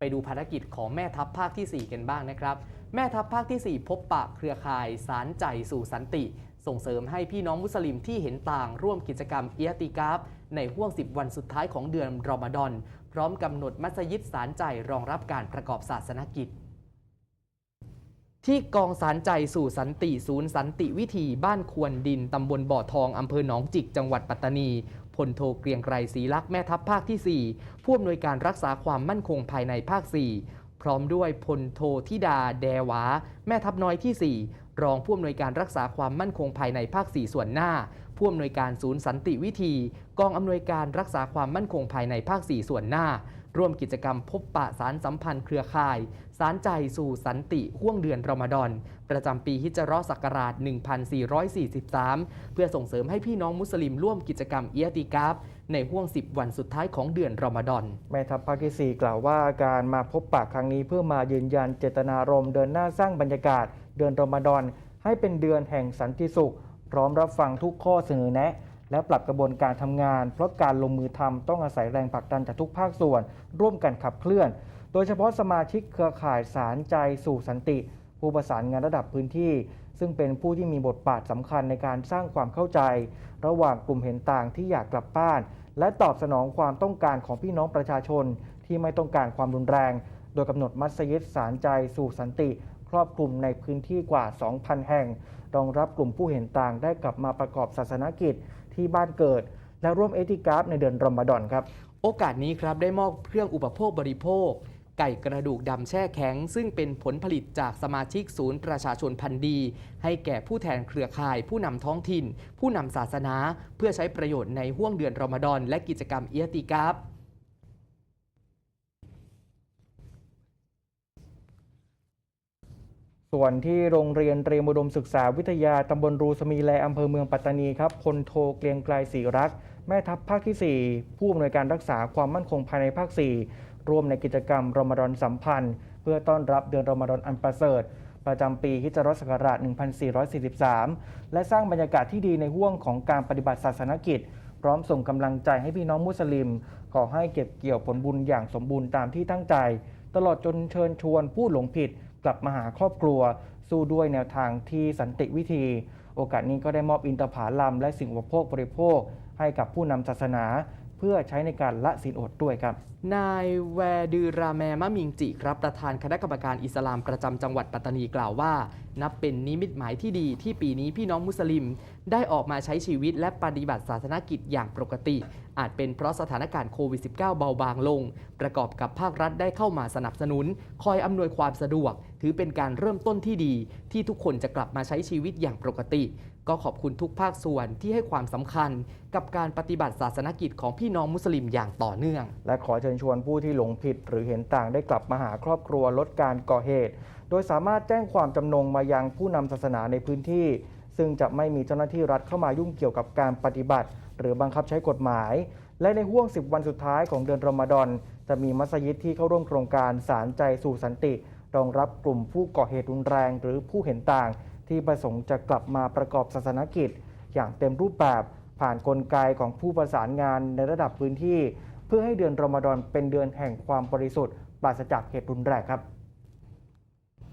ไปดูภารกิจของแม่ทัพภาคที่ 4 กันบ้างนะครับ แม่ทัพภาคที่ 4 พบปะเครือข่ายสารใจสู่สันติ ส่งเสริมให้พี่น้องมุสลิมที่เห็นต่างร่วมกิจกรรมเอียติกาฟในห่วง 10 วันสุดท้ายของเดือนรอมฎอน พร้อมกำหนดมัสยิดสารใจรองรับการประกอบศาสนกิจ ที่กองสารใจสู่สันติศูนย์สันติวิธีบ้านควนดินตำบลบ่อทองอำเภอหนองจิกจังหวัดปัตตานี พลโทเกรียงไกรศรีลักษ์แม่ทัพภาคที่ 4 ผู้อำนวยการรักษาความมั่นคงภายในภาค 4 พร้อมด้วยพลโทธิดาแดวา แม่ทัพน้อยที่ 4 รองผู้อำนวยการรักษาความมั่นคงภายในภาค 4 ส่วนหน้า ผู้อำนวยการศูนย์สันติวิธี กองอำนวยการรักษาความมั่นคงภายในภาค 4 ส่วนหน้า ร่วมกิจกรรมพบปะสารสัมพันธ์เครือข่าย สารใจสู่สันติห่วงเดือนรอมฎอน ประจำปีฮิจเราะห์ศักราช 1443 เพื่อส่งเสริมให้พี่น้องมุสลิมร่วมกิจกรรมเอียติกาฟในห่วง 10 วันสุดท้ายของเดือนรอมฎอน แม่ทัพภาคที่4กล่าวว่าการมาพบปะครั้งนี้เพื่อมายืนยันเจตนารมณ์เดินหน้าสร้างบรรยากาศ เดือนรอมฎอนให้เป็นเดือนแห่งสันติสุข พร้อมรับฟังทุกข้อเสนอแนะ และปรับกระบวนการทำงาน เพราะการลงมือทำต้องอาศัยแรงผลักดันจากทุกภาคส่วน ร่วมกันขับเคลื่อน โดยเฉพาะสมาชิกเครือข่ายสารใจสู่สันติ ผู้ประสานงานระดับพื้นที่ ซึ่งเป็นผู้ที่มีบทบาทสำคัญในการสร้างความเข้าใจ ระหว่างกลุ่มเห็นต่างที่อยากกลับบ้าน และตอบสนองความต้องการของพี่น้องประชาชน ที่ไม่ต้องการความรุนแรง โดยกำหนดมัสยิดสารใจสู่สันติ ครอบคลุมในพื้นที่กว่า 2,000 แห่ง รองรับกลุ่มผู้เห็นต่างได้กลับมาประกอบศาสนกิจที่บ้านเกิด และร่วมเอติกราฟในเดือนรอมฎอนครับ โอกาสนี้ครับได้มอบเครื่องอุปโภคบริโภค ไก่กระดูกดำแช่แข็ง ซึ่งเป็นผลผลิตจากสมาชิกศูนย์ประชาชนพันธุ์ดี ให้แก่ผู้แทนเครือข่าย ผู้นำท้องถิ่น ผู้นำศาสนา เพื่อใช้ประโยชน์ในห่วงเดือนรอมฎอนและกิจกรรมเอียติกราฟ ส่วนที่โรงเรียนเตรียมอุดมศึกษาวิทยาตำบลรูสมีแลอำเภอเมืองปัตตานีครับพลโทเกรียงไกรศรีรักษ์แม่ทัพภาคที่ 4 ผู้อำนวยการรักษาความมั่นคงภายในภาค 4 ร่วมในกิจกรรมรอมฎอนสัมพันธ์ เพื่อต้อนรับเดือนรอมฎอนอันประเสริฐ ประจำปีฮิจรัสศักราช 1443 และสร้างบรรยากาศที่ดีในห่วงของการปฏิบัติศาสนกิจ พร้อมส่งกำลังใจให้พี่น้องมุสลิมขอให้เก็บเกี่ยวผลบุญอย่างสมบูรณ์ตามที่ตั้งใจ ตลอดจนเชิญชวนผู้หลงผิด กลับมาหาครอบครัว สู้ด้วยแนวทางที่สันติวิธี โอกาสนี้ก็ได้มอบอินทผาลัมและสิ่งอุปโภคบริโภค ให้กับผู้นำศาสนา เพื่อใช้ในการละศีลอดด้วยครับ นายแวดือราแมมะมิงจิครับประธานคณะกรรมการอิสลามประจำจังหวัดปัตตานีกล่าวว่า นับเป็นนิมิตหมายที่ดีที่ปีนี้พี่น้องมุสลิม ได้ออกมาใช้ชีวิตและปฏิบัติศาสนกิจอย่างปกติ อาจเป็นเพราะสถานการณ์โควิด -19 เบาบางลง ประกอบกับภาครัฐได้เข้ามาสนับสนุน คอยอำนวยความสะดวก ถือเป็นการเริ่มต้นที่ดี ที่ทุกคนจะกลับมาใช้ชีวิตอย่างปกติ ก็ขอบคุณทุกภาคส่วนที่ให้ความสำคัญ กับการปฏิบัติศาสนกิจของพี่น้องมุสลิมอย่างต่อเนื่อง และขอเชิญชวนผู้ที่หลงผิดหรือเห็นต่างได้กลับมาหาครอบครัวลดการก่อเหตุ โดยสามารถแจ้งความจำนงมายังผู้นำศาสนาในพื้นที่ ซึ่งจะไม่มีเจ้าหน้าที่รัฐเข้ามายุ่งเกี่ยวกับการปฏิบัติ หรือบังคับใช้กฎหมาย และในห่วง 10 วันสุดท้ายของเดือนรอมฎอนจะมีมัสยิดที่เข้าร่วมโครงการสารใจสู่สันติ รองรับกลุ่มผู้ก่อเหตุรุนแรง หรือผู้เห็นต่าง ที่ประสงค์จะกลับมาประกอบศาสนกิจ อย่างเต็มรูปแบบผ่านนกลไกของผู้ประสานงานในระดับพื้นที่ เพื่อให้เดือนรอมฎอนเป็นเดือนแห่งความบริสุทธิ์ปราศจากเหตุรุนแรงครับ